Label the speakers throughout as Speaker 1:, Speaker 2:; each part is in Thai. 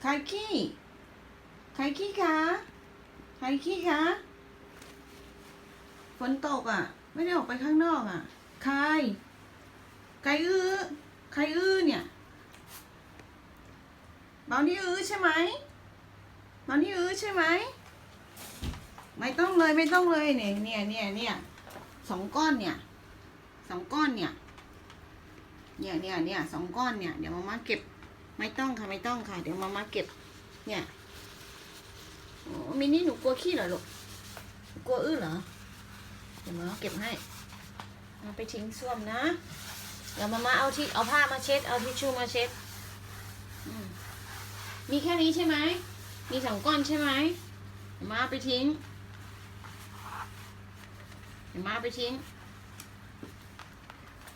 Speaker 1: ใครขี้ใครขี้คะใครขี้คะฝนตกอะ ไม่ได้ออกไปข้างนอกอะใครใครอื้อใครอื้อเนี่ยเบานี่อื้อใช่ไหมเบานี่อื้อใช่ไหมไม่ต้องเลยไม่ต้องเลยเนี่ยเนี่ยเนี่ยเนี่ยสองก้อนเนี่ยสองก้อนเนี่ยเนี่ยเนี่ยเนี่ยสองก้อนเนี่ยเดี๋ยวมาม่าเก็บ ไม่ต้องค่ะไม่ต้องค่ะ เดี๋ยวมาม่าเก็บ เนี่ยมินี่หนูกลัวขี้เหรอลูกกลัวอื้อเหรอเดี๋ยวมาม่าเก็บให้เอาไปทิ้งส้วมนะเดี๋ยวมาม่าเอาที่เอาผ้ามาเช็ด เอาทิชชู่มาเช็ดมีแค่นี้ใช่ไหมมีสองก้อนใช่ไหมเดี๋ยวมาเอาไปทิ้งเดี๋ยวมาเอาไปทิ้ง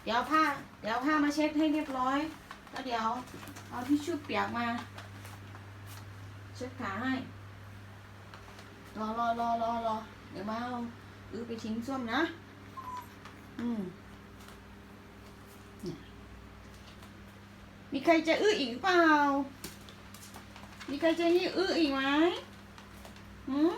Speaker 1: เดี๋ยวผ้าเดี๋ยวผ้ามาเช็ดให้เรียบร้อย แล้วเดี๋ยวเอาทิชชู่เปียกมาเช็ดขาให้ รอรอรอรอรอเดี๋ยวมาเอาอื้อไปทิ้งส้วมนะ อืมมีใครจะอื้ออีกเปล่า มีใครจะนี่อื้ออีกไหมหืม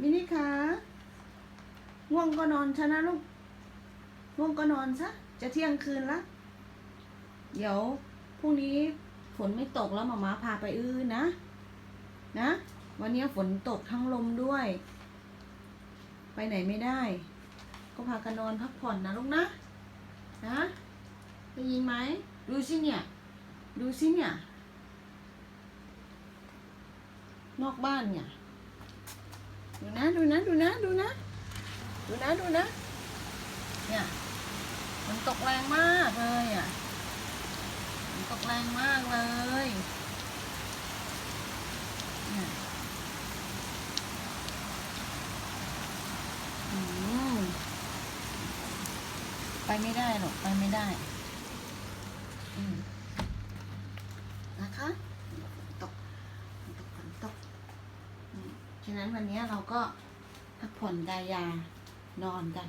Speaker 1: มินิคะง่วงก็นอนชนะลูกง่วงก็นอนซะ จะเที่ยงคืนละ เดี๋ยวพรุ่งนี้ฝนไม่ตกแล้วหมาม้าพาไปอื้อนะ นะ วันนี้ฝนตกทั้งลมด้วย ไปไหนไม่ได้ ก็พากันนอนพักผ่อนนะลูกนะ นะได้ยินไหม ดูสิเนี่ย ดูสิเนี่ย นอกบ้านเนี่ย ดูนะดูนะดูนะดูนะดูนะดูนะ เนี่ยมันตกแรงมากเลยอะมันตกแรงมากเลยเนี่ยไปไม่ได้หรอกไปไม่ได้ อืมนะคะตกตกฝนตก ฉะ นั้นวันนี้เราก็พักผ่อนกายยานอนกัน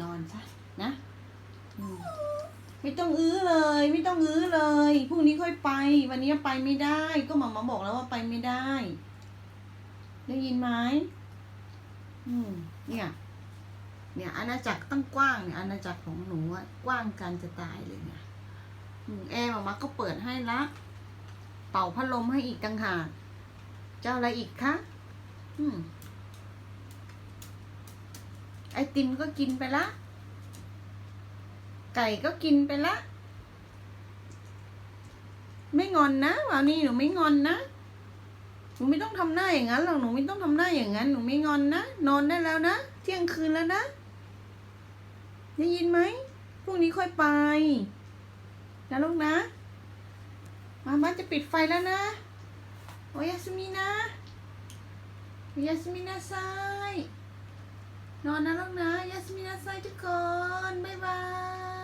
Speaker 1: นอนซะนะมไม่ต้องอื้อเลย ไม่ต้องอื้อเลยพรุ่งนี้ค่อยไป วันนี้ไปไม่ได้ ก็หมอมาบอกแล้วว่าไปไม่ได้ ได้ยินไหมอืมเนี่ย เนี่ย อาณาจักรตั้งกว้างเนี่ยอาณาจักรของหนูกว้างกันจะตายเลยเนี่ยอืมแอร์หมอมาก็เปิดให้ละเป่าพัดลมให้อีกต่างหากเจ้าอะไรอีกคะ ไอติมก็กินไปละ ไก่ก็กินไปละ ไม่งอนนะวันนี้หนูไม่งอนนะหนูไม่ต้องทำหน้าอย่างนั้นหรอกหนูไม่ต้องทำหน้าอย่างนั้นหนูไม่งอนนะนอนได้แล้วนะเที่ยงคืนแล้วนะได้ยินไหมพรุ่งนี้ค่อยไปนะลูกนะ มาม่าจะปิดไฟแล้วนะ โอ้ยาสมินะ ยาสมินาไซนอนนะลูกนะยาสมินาไซทุกคน บ๊ายบาย